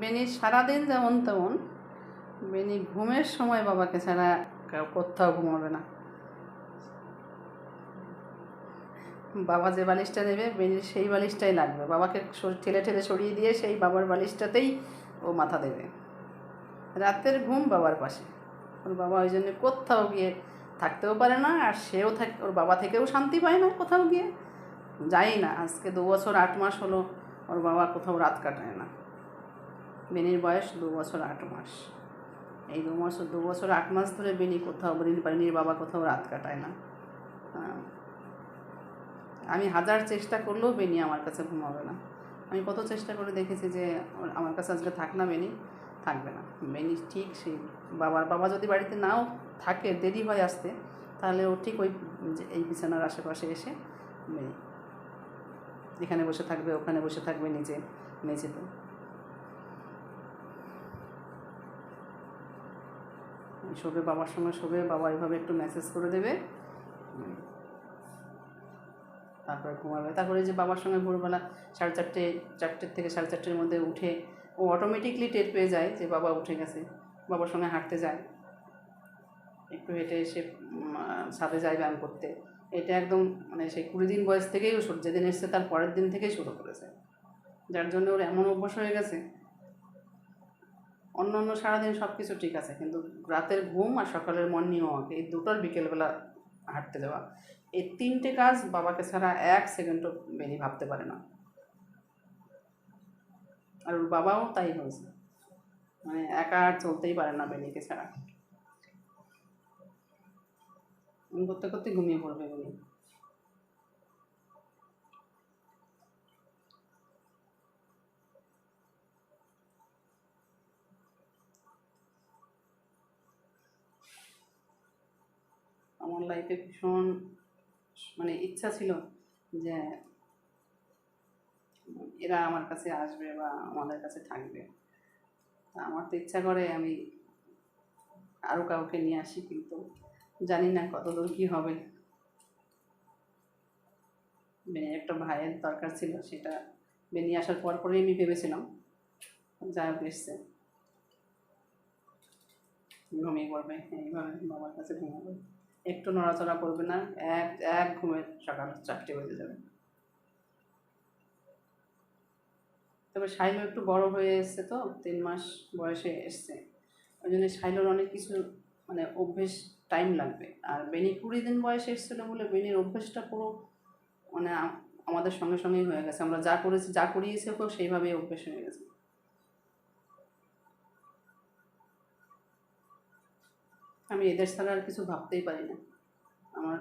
বেনি সারাদিন যেমন তেমন বেনি ঘুমের সময় বাবাকে ছাড়া কোথাও ঘুমাবে না। বাবা যে বালিশটা নেবে বেনির সেই বালিশটাই লাগবে। বাবাকে ঠেলে ঠেলে সরিয়ে দিয়ে সেই বাবার বালিশটাতেই ও মাথা দেবে। রাতের ঘুম বাবার পাশে। ওর বাবা ওই জন্য কোথাও গিয়ে থাকতেও পারে না, আর সেও থাক, ওর বাবা থেকেও শান্তি পায় না কোথাও গিয়ে। যাই না, আজকে দু বছর, আট মাস হলো, ওর বাবা কোথাও রাত কাটায় না। বেনির বয়স দু বছর আট মাস। এই দু বছর দু বছর আট মাস ধরে বেনি কোথাও বেনির বাবা কোথাও রাত কাটায় না। আমি হাজার চেষ্টা করলেও বেনি আমার কাছে ঘুমাবে না। আমি কত চেষ্টা করে দেখেছি যে, আমার কাছে আজকে থাক না বেনি, থাকবে না। বেনি ঠিক সেই বাবার বাবা যদি বাড়িতে নাও থাকে, দেরি হয় আসতে, তাহলে ও ঠিক ওই এই বিছানার আশেপাশে এসে বেনি, এখানে বসে থাকবে, ওখানে বসে থাকবে, নিজে, মেঝেতে। শোবে বাবার সঙ্গে শোবে বাবা এইভাবে একটু মেসেজ করে দেবে। তারপরে ঘুমাবে। তারপরে যে বাবার সঙ্গে ভোরবেলা সাড়ে চারটে চারটের থেকে সাড়ে চারটের মধ্যে উঠে ও অটোমেটিকলি টের পেয়ে যায় যে বাবা উঠে গেছে। বাবার সঙ্গে হাঁটতে যায়। একটু হেঁটে এসে সাথে যায় ব্যায়াম করতে। এটা একদম মানে সেই কুড়ি দিন বয়স থেকেই ও যেদিন এসছে তার পরের দিন থেকেই শুরু করেছে। যার জন্য ওর এমন অভ্যাস হয়ে গেছে অন্য অন্য সারাদিন সব কিছু ঠিক আছে, কিন্তু রাতের ঘুম আর সকালের মর্নিং ওয়াক, এই দুটোর বিকেলবেলা হাঁটতে যাওয়া, এই তিনটে কাজ বাবাকে ছাড়া এক সেকেন্ডও বেনি ভাবতে পারে না। আর ওর বাবাও তাই হয়েছে মানে একা আর চলতেই পারে না বেনিকে ছাড়া। করতে করতে ঘুমিয়ে পড়বে বেনি আমার লাইফে ভীষণ মানে ইচ্ছা ছিল যে এরা আমার কাছে আসবে বা আমাদের কাছে থাকবে। তা আমার তো ইচ্ছা করে আমি আরও কাউকে নিয়ে আসি, কিন্তু জানি না কতদূর কী হবে। বেনির একটা ভাইয়ের দরকার ছিল, সেটা বেনিয়ে আসার পর পরেই আমি ভেবেছিলাম হোক এসছে। ঘুমিয়ে পড়বে, এইভাবে বাবার কাছে ঘুমাবে। একটু নড়াচড়া করবে না, এক এক ঘুমে সকাল চারটে বেজে যাবে। তবে শাইলো একটু বড় হয়ে এসছে তো, তিন মাস বয়সে এসছে। ওই জন্য শাইলোর অনেক কিছু মানে অভ্যেস টাইম লাগবে। আর বেনি কুড়ি দিন বয়সে এসেছিল বলে বেনির অভ্যেসটা পুরো মানে আমাদের সঙ্গে সঙ্গেই হয়ে গেছে। আমরা যা করেছি, যা করিয়েছি, ওকেও সেইভাবেই অভ্যেস হয়ে গেছে। আমি এদের ছাড়া আর কিছু ভাবতেই পারি না। আমার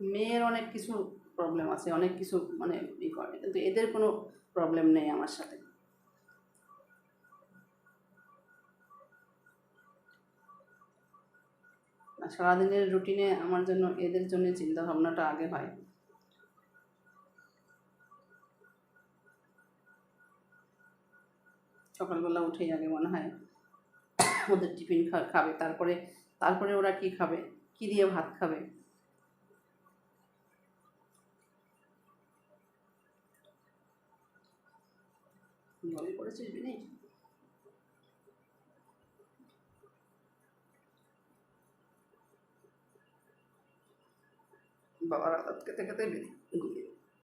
মেয়ের অনেক কিছু প্রবলেম আছে, অনেক কিছু মানে ই করে, কিন্তু এদের কোনো প্রবলেম নেই আমার সাথে। সারাদিনের রুটিনে আমার জন্য, এদের জন্য চিন্তা ভাবনাটা আগে হয়। সকালবেলা উঠেই আগে মনে হয় ওদের টিফিন খাবে, তারপরে তারপরে ওরা কি খাবে? কি দিয়ে ভাত খাবে? পড়েছিস বিনি? বাবার আদাত খেতে খেতে বেরিয়ে